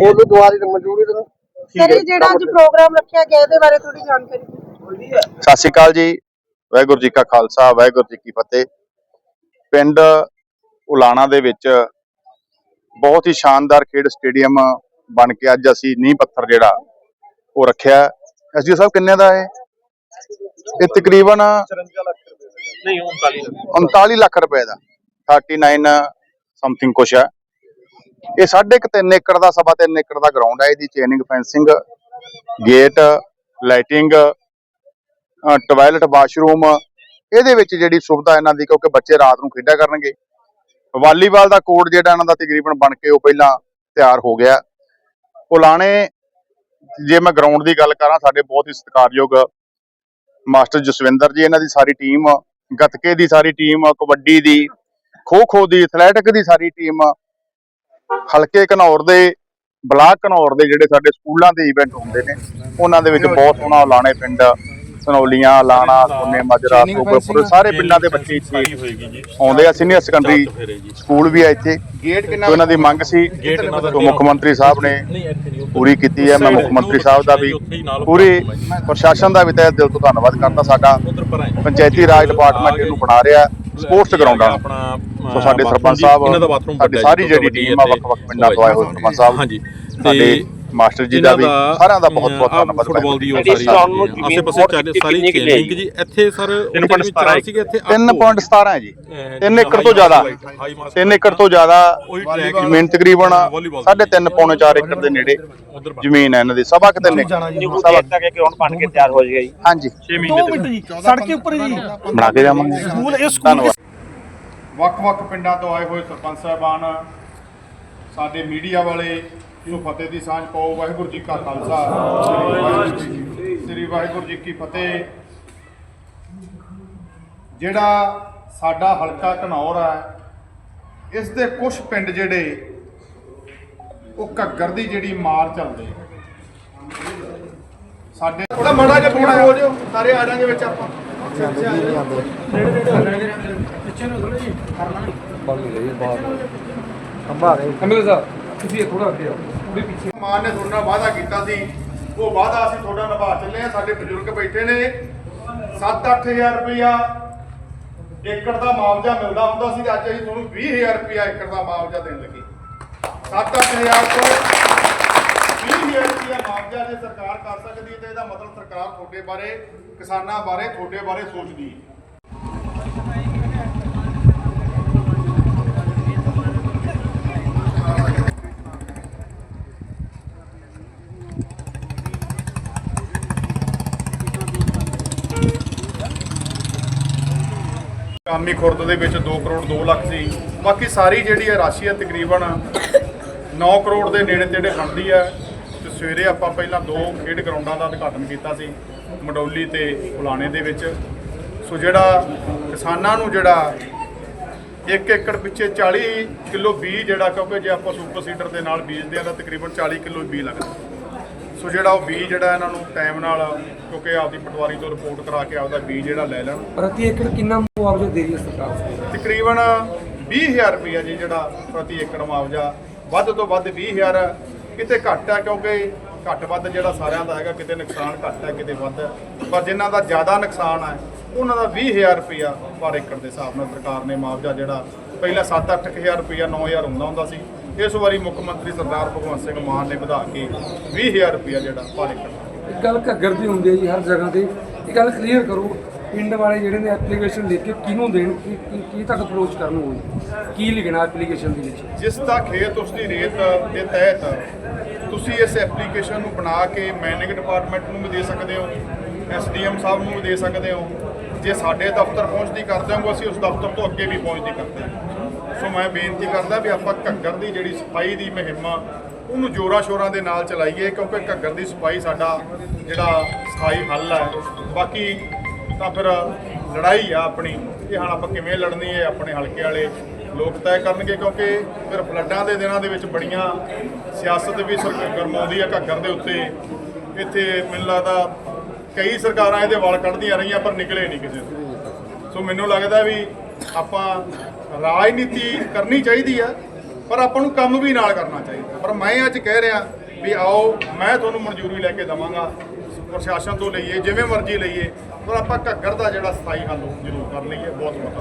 ਉਹਨੂੰ ਦੁਆਰੇ ਦੀ ਮਨਜ਼ੂਰੀ ਦੇਣਾ। ਸਰ ਇਹ ਜਿਹੜਾ ਅੱਜ ਪ੍ਰੋਗਰਾਮ ਰੱਖਿਆ ਗਿਆ ਇਹਦੇ ਬਾਰੇ ਥੋੜੀ ਜਾਣਕਾਰੀ ਦਿਓ। ਸਤਿ ਸ਼੍ਰੀ ਅਕਾਲ ਜੀ। ਵਾਹਿਗੁਰੂ ਜੀ ਕਾ ਖਾਲਸਾ ਵਾਹਿਗੁਰੂ ਜੀ ਕੀ ਫਤਿਹ। ਪਿੰਡ ਉਲਾਣਾ ਦੇ ਵਿੱਚ ਬਹੁਤ ਹੀ ਸ਼ਾਨਦਾਰ ਖੇਡ ਸਟੇਡੀਅਮ ਬਣ ਕੇ ਅੱਜ ਅਸੀਂ ਨੀਂਹ ਪੱਥਰ ਜਿਹੜਾ ਉਹ ਰੱਖਿਆ। ਐਸਡੀਓ ਸਾਹਿਬ ਕਿੰਨੇ ਦਾ ਹੈ? ਇਹ ਤਕਰੀਬਨ ਨਹੀਂ 39 39 ਲੱਖ ਰੁਪਏ ਦਾ। 39 ਸਮਥਿੰਗ ਕੁਛ ਹੈ। ਇਹ ਸਾਢੇ ਕੁ ਤਿੰਨ ਏਕੜ ਦਾ, ਸਵਾ ਤਿੰਨ ਏਕੜ ਦਾ ਗਰਾਊਂਡ ਹੈ ਇਹਦੀ chaining fencing gate lighting toilet washroom ਇਹਦੇ ਵਿੱਚ ਜਿਹੜੀ ਸੁਵਿਧਾ ਇਹਨਾਂ ਦੀ, ਕਿਉਂਕਿ ਬੱਚੇ ਰਾਤ ਨੂੰ ਖੇਡਿਆ ਕਰਨਗੇ। ਵਾਲੀਬਾਲ ਦਾ ਕੋਰਟ ਜਿਹੜਾ ਇਹਨਾਂ ਦਾ ਤਕਰੀਬਨ ਬਣ ਕੇ ਉਹ ਪਹਿਲਾਂ ਤਿਆਰ ਹੋ ਗਿਆ। ਪੁਲਾਣੇ, ਜੇ ਮੈਂ ਗਰਾਊਂਡ ਦੀ ਗੱਲ ਕਰਾਂ, ਸਾਡੇ ਬਹੁਤ ਹੀ ਸਤਿਕਾਰਯੋਗ ਮਾਸਟਰ ਜਸਵਿੰਦਰ ਜੀ, ਇਹਨਾਂ ਦੀ ਸਾਰੀ ਟੀਮ ਗੱਤਕੇ ਦੀ ਸਾਰੀ ਟੀਮ ਕਬੱਡੀ ਦੀ ਖੋ ਖੋ ਦੀ ਐਥਲੈਟਿਕ ਦੀ ਸਾਰੀ ਟੀਮ ਹਲਕੇ ਘਨੌਰ ਦੇ ਬਲਾਕ ਘਨੌਰ ਦੇ ਜਿਹੜੇ ਸਾਡੇ ਸਕੂਲਾਂ ਦੇ ਇਵੈਂਟ ਹੁੰਦੇ ਨੇ ਉਹਨਾਂ ਦੇ ਵਿੱਚ ਬਹੁਤ ਸੋਹਣਾ ਲਾਣੇ ਪਿੰਡ ਸਨੌਲੀਆਂ ਲਾਣਾ ਸੋਨੇ ਮਾਜਰਾ ਸੋਗਰਪੁਰ ਸਾਰੇ ਪਿੰਡਾਂ ਦੇ ਬੱਚੇ ਇੱਥੇ ਹੋਏਗੀ ਜੀ। ਆਉਂਦੇ ਆ ਸੀਨੀਅਰ ਸੈਕੰਡਰੀ ਸਕੂਲ ਵੀ ਆ ਇੱਥੇ। ਗੇਟ ਕਿੰਨਾ ਤੋਂ ਇਹਨਾਂ ਦੀ ਮੰਗ ਸੀ ਮੁੱਖ ਮੰਤਰੀ ਸਾਹਿਬ ਨੇ ਪੂਰੀ ਕੀਤੀ ਹੈ। ਮੈਂ ਮੁੱਖ ਮੰਤਰੀ ਸਾਹਿਬ ਦਾ ਵੀ ਪੂਰੀ ਪ੍ਰਸ਼ਾਸਨ ਦਾ ਵੀ ਤਹਿ ਦਿਲ ਤੋਂ ਧੰਨਵਾਦ ਕਰਦਾ ਸਾਡਾ। ਪੰਚਾਇਤੀ ਰਾਜ ਡਿਪਾਰਟਮੈਂਟ ਇਹਨੂੰ ਬਣਾ ਰਿਹਾ। ਸਪੋਰਟਸ ਗਰਾਊਂਡਾਂ ਆਪਣਾ ਸੋ ਸਾਡੇ ਸਰਪੰਚ ਸਾਹਿਬ ਸਾਡੀ ਸਾਰੀ ਜਿਹੜੀ ਟੀਮ ਆ ਵੱਖ ਵੱਖ ਪਿੰਡਾਂ ਤੋਂ ਆਏ ਹੋਏ ਸਰਪੰਚ ਸਾਹਿਬ। ਹਾਂਜੀ। ਸਾਡੇ ਮਾਸਟਰ ਜੀ ਦਾ ਵੀ ਸਾਰਿਆਂ ਦਾ ਬਹੁਤ ਬਹੁਤ ਧੰਨਵਾਦ ਫੁੱਟਬਾਲ ਦੀ ਉਹ ਸਾਰੀ ਆਸੇ ਪਾਸੇ ਚਾਰੇ ਸਾਰੀ ਚੇਨਿੰਗ ਜੀ। ਇੱਥੇ ਸਰ ਤਿੰਨ ਪੁਆਇੰਟ ਸਤਾਰਾਂ ਸੀਗੇ ਇੱਥੇ 3.17 ਹੈ ਜੀ। 3 ਏਕੜ ਤੋਂ ਜ਼ਿਆਦਾ। 3 ਏਕੜ ਤੋਂ ਜ਼ਿਆਦਾ ਜ਼ਮੀਨ ਤਕਰੀਬਨ ਸਾਢੇ ਤਿੰਨ ਪੌਣੇ 4 ਏਕੜ ਦੇ ਨੇੜੇ ਜ਼ਮੀਨ ਹੈ ਇਹਨਾਂ ਦੀ। ਸਵਾ ਕਿ ਤਿੰਨ ਏਕੜ ਸਵਾ ਤੱਕ ਕਿ ਹੁਣ ਬਣ ਕੇ ਤਿਆਰ ਹੋ ਜਾਏਗਾ ਜੀ। ਹਾਂਜੀ। 6 ਮਹੀਨੇ ਜੀ ਸੜਕ ਦੇ ਉੱਪਰ ਜੀ। ਬਣਾ ਕੇ ਜਾਵਾਂਗੇ। ਸਕੂਲ ਇਹ ਸਕੂਲ ਧੰਨਵਾਦ। ਵੱਖ-ਵੱਖ ਪਿੰਡਾਂ ਤੋਂ ਆਏ ਹੋਏ ਸਰਪੰਚ ਸਾਹਿਬਾਨ ਸਾਡੇ ਮੀਡੀਆ ਵਾਲੇ ਨੂੰ ਫਤਿਹ ਦੀ ਸਾਂਝ ਪਾਓ ਵਾਹਿਗੁਰੂ ਜੀ ਕਾ ਖਾਲਸਾ। ਸ੍ਰੀ ਵਾਹਿਗੁਰੂ ਜੀ- ਸ੍ਰੀ ਵਾਹਿਗੁਰੂ ਜੀ ਕੀ ਫਤਿਹ। ਜਿਹੜਾ ਸਾਡਾ ਹਲਕਾ ਘਨੌਰ ਹੈ ਇਸ ਦੇ ਕੁਝ ਪਿੰਡ ਜਿਹੜੇ ਉਹ ਘੱਗਰ ਦੀ ਜਿਹੜੀ ਮਾਰ ਚੱਲਦੇ ਸਾਡੇ ਥੋੜਾ ਮੜਾ ਜਿਹਾ ਪੂਰਾ ਹੋ ਜਾਓ ਸਾਰੇ ਆ ਜਾਾਂਗੇ ਵਿੱਚ ਆਪਾਂ। ਮਾਨ ਨੇ ਤੁਹਾਡਾ ਵਾਅਦਾ ਕੀਤਾ ਸੀ। ਉਹ ਵਾਅਦਾ ਅਸੀਂ ਤੁਹਾਡਾ ਨਿਭਾ ਚੱਲੇ ਆ ਸਾਡੇ ਬਜ਼ੁਰਗ ਬੈਠੇ ਨੇ। 7-8000 ਰੁਪਇਆ ਏਕੜ ਦਾ ਮੁਆਵਜ਼ਾ ਮਿਲਦਾ ਹੁੰਦਾ ਸੀ ਤੇ ਅੱਜ ਅਸੀਂ ਤੁਹਾਨੂੰ 20000 ਰੁਪਇਆ ਏਕੜ ਦਾ ਮੁਆਵਜ਼ਾ ਦੇਣ ਲੱਗੇ। 7-8000 ਤੋਂ 20000 ਰੁਪਇਆ ਮੁਆਵਜ਼ਾ ਜੇ ਸਰਕਾਰ ਕਰ ਸਕਦੀ ਹੈ ਤੇ ਇਹਦਾ ਮਤਲਬ ਸਰਕਾਰ ਤੁਹਾਡੇ ਬਾਰੇ ਕਿਸਾਨਾਂ ਬਾਰੇ ਤੁਹਾਡੇ ਬਾਰੇ ਸੋਚਦੀ ਹੈ। ਕਾਮੀ ਖੁਰਦ ਦੇ ਵਿੱਚ 2 ਕਰੋੜ 2 ਲੱਖ ਸੀ। ਬਾਕੀ ਸਾਰੀ ਜਿਹੜੀ ਹੈ ਰਾਸ਼ੀ ਹੈ ਤਕਰੀਬਨ 9 ਕਰੋੜ ਦੇ ਨੇੜੇ ਤੇੜੇ ਬਣਦੀ ਹੈ ਤੇ ਸਵੇਰੇ ਆਪਾਂ ਪਹਿਲਾਂ ਦੋ ਖੇਡ ਗਰਾਊਂਡਾਂ ਦਾ ਉਦਘਾਟਨ ਕੀਤਾ ਸੀ, ਮਡੌਲੀ ਤੇ ਫੁਲਾਣੇ ਦੇ ਵਿੱਚ। ਸੋ ਜਿਹੜਾ ਕਿਸਾਨਾਂ ਨੂੰ ਜਿਹੜਾ 1 ਏਕੜ ਪਿੱਛੇ 40 ਕਿਲੋ ਬੀਜ ਜਿਹੜਾ, ਕਿਉਂਕਿ ਜੇ ਆਪਾਂ ਸੁਪਰ ਸੀਡਰ ਦੇ ਨਾਲ ਬੀਜਦੇ ਆ, ਤਾਂ ਤਕਰੀਬਨ 40 ਕਿਲੋ ਬੀਜ ਲੱਗਦਾ ਸੋ ਜਿਹੜਾ ਉਹ ਬੀਜ ਜਿਹੜਾ ਇਹਨਾਂ ਨੂੰ ਟਾਈਮ ਨਾਲ ਕਿਉਂਕਿ ਆਪਦੀ ਪਟਵਾਰੀ ਤੋਂ ਰਿਪੋਰਟ ਕਰਾ ਕੇ ਆਪਦਾ ਬੀਜ ਜਿਹੜਾ ਲੈ ਲੈਣ। ਪ੍ਰਤੀ ਏਕੜ ਕਿੰਨਾ ਮੁਆਵਜ਼ਾ ਦੇ ਰਹੀ ਹੈ ਸਰਕਾਰ ਤਕਰੀਬਨ 20000 ਰੁਪਇਆ ਜੀ ਜਿਹੜਾ ਪ੍ਰਤੀ ਏਕੜ ਮੁਆਵਜ਼ਾ। ਵੱਧ ਤੋਂ ਵੱਧ 20000 ਕਿਤੇ ਘੱਟ ਹੈ ਕਿਉਂਕਿ ਘੱਟ ਵੱਧ ਜਿਹੜਾ ਸਾਰਿਆਂ ਦਾ ਹੈਗਾ ਕਿਤੇ ਨੁਕਸਾਨ ਘੱਟ ਹੈ ਕਿਤੇ ਵੱਧ। ਹੈ ਪਰ ਜਿਨ੍ਹਾਂ ਦਾ ਜ਼ਿਆਦਾ ਨੁਕਸਾਨ ਹੈ ਉਹਨਾਂ ਦਾ 20000 ਰੁਪਇਆ ਪਰ ਏਕੜ ਦੇ ਹਿਸਾਬ ਨਾਲ ਸਰਕਾਰ ਨੇ ਮੁਆਵਜ਼ਾ ਜਿਹੜਾ ਪਹਿਲਾਂ 7-8000 ਰੁਪਇਆ 9000 ਹੁੰਦਾ ਹੁੰਦਾ ਸੀ। ਇਸ ਵਾਰੀ ਮੁੱਖ ਮੰਤਰੀ ਸਰਦਾਰ ਭਗਵੰਤ ਸਿੰਘ ਮਾਨ ਨੇ ਵਧਾ ਕੇ 20000 ਰੁਪਇਆ ਜਿਹੜਾ ਏਕੜ ਇੱਕ ਗੱਲ ਘੱਗਰ ਦੀ ਹੁੰਦੀ ਹੈ ਜੀ ਹਰ ਜਗ੍ਹਾ ਤੇ। ਇਹ ਗੱਲ ਕਲੀਅਰ ਕਰੋ ਪਿੰਡ ਵਾਲੇ ਜਿਹੜੇ ਨੇ ਐਪਲੀਕੇਸ਼ਨ ਲਿਖ ਕੇ ਕਿਹਨੂੰ ਦੇਣ ਕੀ ਕੀ- ਤੱਕ ਅਪਰੋਚ ਕਰਨ ਹੋਈ ਕੀ ਲਿਖਣਾ ਐਪਲੀਕੇਸ਼ਨ ਦੇ ਵਿੱਚ? ਜਿਸ ਦਾ ਖੇਤ ਉਸ ਦੀ ਰੇਤ ਦੇ ਤਹਿਤ ਤੁਸੀਂ ਇਸ ਐਪਲੀਕੇਸ਼ਨ ਨੂੰ ਬਣਾ ਕੇ ਮੈਨੇਜ ਡਿਪਾਰਟਮੈਂਟ ਨੂੰ ਵੀ ਦੇ ਸਕਦੇ ਹੋ ਐਸਡੀਐਮ ਸਾਹਿਬ ਨੂੰ ਵੀ ਦੇ ਸਕਦੇ ਹੋ। ਜੇ ਸਾਡੇ ਦਫ਼ਤਰ ਪਹੁੰਚਦੀ ਕਰਦੇ ਹੋ ਅਸੀਂ ਉਸ ਦਫ਼ਤਰ ਤੋਂ ਅੱਗੇ ਵੀ ਪਹੁੰਚਦੀ ਕਰਦੇ ਹਾਂ। ਸੋ ਮੈਂ ਬੇਨਤੀ ਕਰਦਾ ਵੀ ਆਪਾਂ ਘੱਗਰ ਦੀ ਜਿਹੜੀ ਸਫ਼ਾਈ ਦੀ ਮੁਹਿੰਮ ਆ, ਉਹਨੂੰ ਜੋਰਾਂ ਸ਼ੋਰਾਂ ਦੇ ਨਾਲ ਚਲਾਈਏ, ਕਿਉਂਕਿ ਘੱਗਰ ਦੀ ਸਫ਼ਾਈ ਸਾਡਾ ਜਿਹੜਾ ਸਥਾਈ ਹੱਲ ਹੈ ਬਾਕੀ ਤਾਂ ਫਿਰ ਲੜਾਈ ਆ ਆਪਣੀ, ਇਹ ਹੁਣ ਆਪਾਂ ਕਿਵੇਂ ਲੜਨੀ ਹੈ, ਆਪਣੇ ਹਲਕੇ ਵਾਲੇ ਲੋਕ ਤੈਅ ਕਰਨਗੇ, ਕਿਉਂਕਿ ਫਿਰ ਫਲੱਡਾਂ ਦੇ ਦਿਨਾਂ ਦੇ ਵਿੱਚ ਬੜੀਆਂ ਸਿਆਸਤ ਵੀ ਸਰਕਾਰ ਗਰਮਾਉਂਦੀ ਆ ਘੱਗਰ ਦੇ ਉੱਤੇ। ਇੱਥੇ ਮੈਨੂੰ ਲੱਗਦਾ ਕਈ ਸਰਕਾਰਾਂ ਇਹਦੇ ਵਾਲ ਕੱਢਦੀਆਂ ਰਹੀਆਂ, ਪਰ ਨਿਕਲੇ ਨਹੀਂ ਕਿਸੇ ਤੋਂ। ਸੋ ਮੈਨੂੰ ਲੱਗਦਾ ਵੀ ਆਪਾਂ ਰਾਜਨੀਤੀ ਕਰਨੀ ਚਾਹੀਦੀ ਆ, ਪਰ ਆਪਾਂ ਨੂੰ ਕੰਮ ਵੀ ਨਾਲ ਕਰਨਾ ਚਾਹੀਦਾ। ਪਰ ਮੈਂ ਅੱਜ ਕਹਿ ਰਿਹਾ ਵੀ ਆਓ, ਮੈਂ ਤੁਹਾਨੂੰ ਮਨਜ਼ੂਰੀ ਲੈ ਕੇ ਦਵਾਂਗਾ, ਪ੍ਰਸ਼ਾਸਨ ਤੋਂ ਲਈਏ, ਜਿਵੇਂ ਮਰਜ਼ੀ ਲਈਏ, ਪਰ ਆਪਾਂ ਘੱਗਰ ਦਾ ਜਿਹੜਾ ਸਥਾਈ ਹੱਲ ਜ਼ਰੂਰ ਕਰ ਲਈਏ, ਬਹੁਤ ਬਹੁਤ